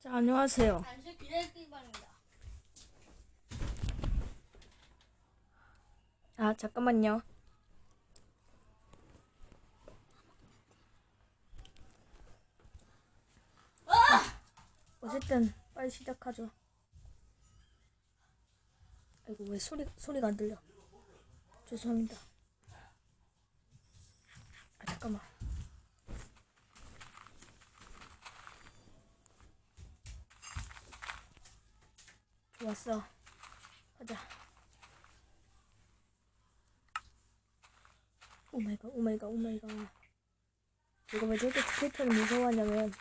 자, 안녕하세요. 아, 잠깐만요. 어쨌든 빨리 시작하죠. 아이고 왜 소리 소리가 안 들려? 죄송합니다. 아 잠깐만. 좋았어. 가자. 오마이갓 오마이갓 오마이갓. 내가 왜 저렇게 스케이터를 무서워하냐면.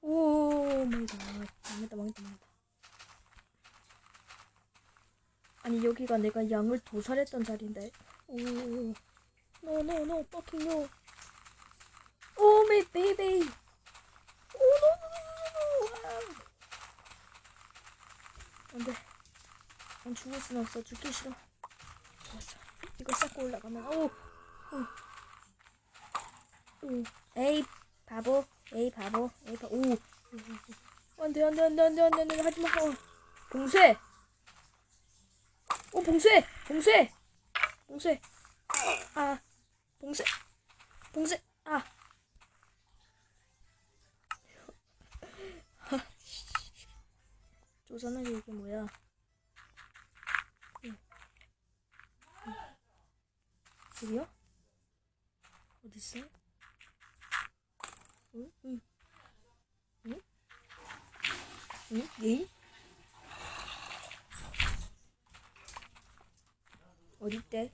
오마이갓. 망했다 망했다 망했다. 아니 여기가 내가 양을 도살했던 자리인데. 오 노노노 fucking no. 오 마이 베이비 오 노노노노노 안돼 난 죽을 순 없어. 죽기 싫어. 좋았어. 이거 쌓고 올라가면 오, 오, 오, 에이 바보, 에이 바보, 에이 바보, 오, 오, 오. 안돼 안 돼 안 돼 안 돼 안 돼 안 돼. 하지 마, 어. 봉쇄, 오 봉쇄, 봉쇄, 봉쇄, 아, 봉쇄, 봉쇄, 아. 조선하게 이게 뭐야? 여기요? 어딨어? 응? 응? 응? 응? 예? 어딨대?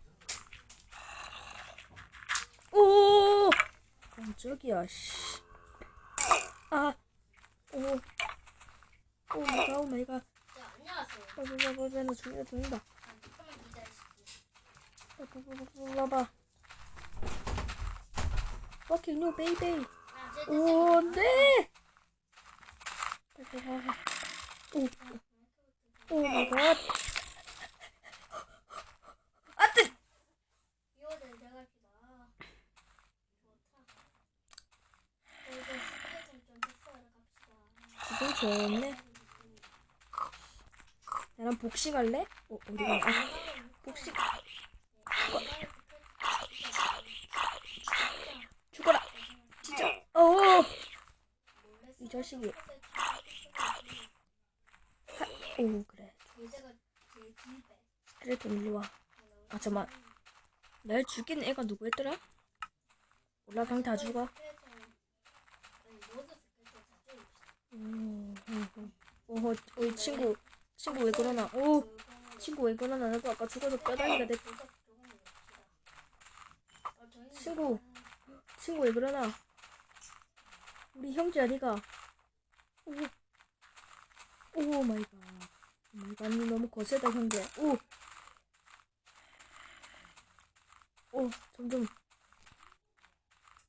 오! 깜짝이야, 씨. 아! 오! 오 마이 갓, 오 마이 갓. 자, 안녕하세요. 어, 나, 나 죽는다, 죽는다. 아, 잠깐만 기다리시죠. 봐봐. Fucking no, baby. 아, 제 오, 네. 오, 오 마이 갓. 아, 뜨. 기분 좋네. 나랑 복싱할래? 어, 어디가? 아, 복싱. 죽어라. 진짜. 어. 이 자식이. 하, 오, 그래. 제가 제 집에 그래, 좀 일로 와. 아, 잠만. 날 죽인 애가 누구였더라? 올라강 다 죽어. 다 찍읍시다. 오, 오, 오, 친구, 친구 왜 그러나? 오, 친구 왜 그러나? 나도 아까 죽어서 뼈다귀가 됐. 친구, 친구 왜 그러나? 우리 형제 어디가? 오, 오 마이 갓. 오 마이 갓, 니 너무 거세다 형제. 오, 오, 점점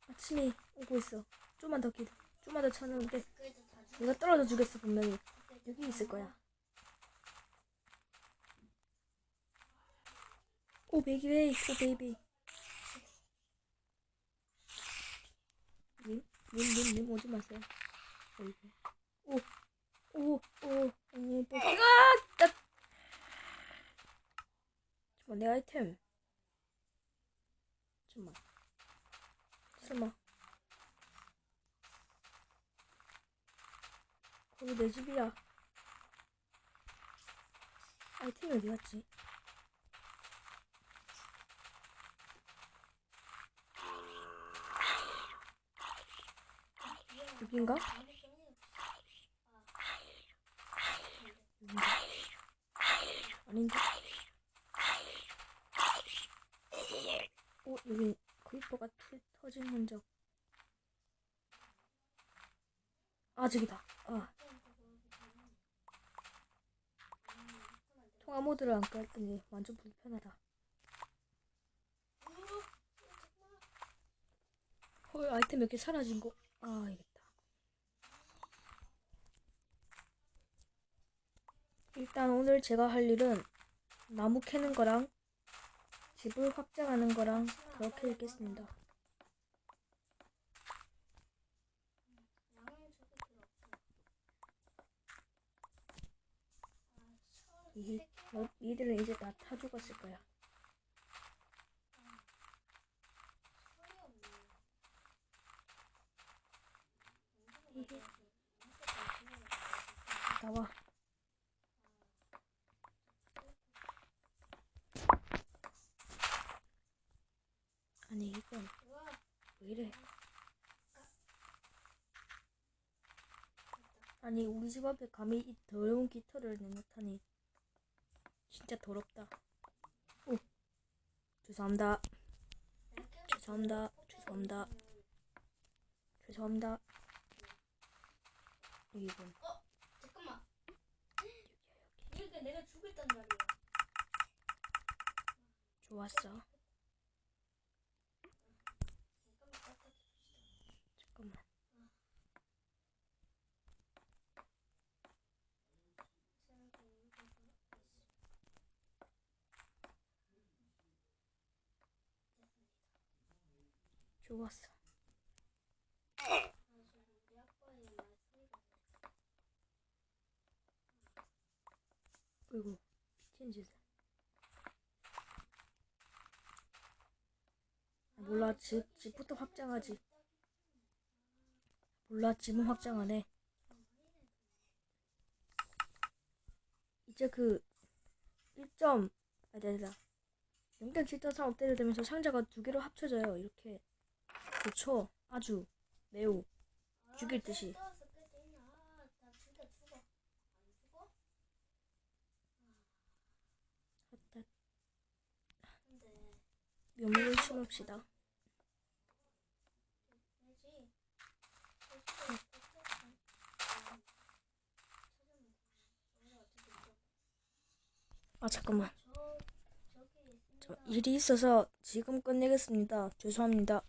아침이 오고 있어. 좀만 더 기다. 좀만 더 참으면 내가 떨어져 주겠어 분명히. 여기 있을 거야. 오 베이비 베이, 오 베이비. 님, 님, 님, 님 오지 마세요. 베이비. 오, 오, 오, 오, 복싱. 아, 나. 잠깐 내 아이템. 잠만. 설마. 거기 내 집이야. 아이템이 어디 갔지? 여긴가? 아닌데? 어, 여기 크리퍼가 트, 터진 흔적. 아, 저기다. 아. 통화 모드를 안 깔았더니 완전 불편하다. 헐, 아이템 몇 개 사라진 거. 아, 알겠 일단 오늘 제가 할 일은 나무 캐는 거랑 집을 확장하는 거랑 그렇게 읽겠습니다. 이, 뭐, 이들은 이제 다 타 죽었을 거야. 나와. 아니 이건 왜 이래? 아니 우리 집 앞에 감히 이 더러운 깃털을 내놓다니 진짜 더럽다. 오 죄송합니다. 죄송합니다. 죄송합니다. 죄송합니다. 이건 어, 잠깐만. 이렇게 내가 죽었단 말이야. 좋았어. 잠깐만 깎아. 잠깐만. 좋았어. 그리고 미친 짓을. 아, 몰라 집 집부터 확장하지. 몰라 집은 확장 안 해. 이제 그 1점 아 됐다. 0.7.3 업데이트 되면서 상자가 두 개로 합쳐져요. 이렇게 좋죠. 아주 매우 죽일 듯이. 묘목을 심읍시다. 아 잠깐만. 저 일이 있어서 지금 끝내겠습니다. 죄송합니다.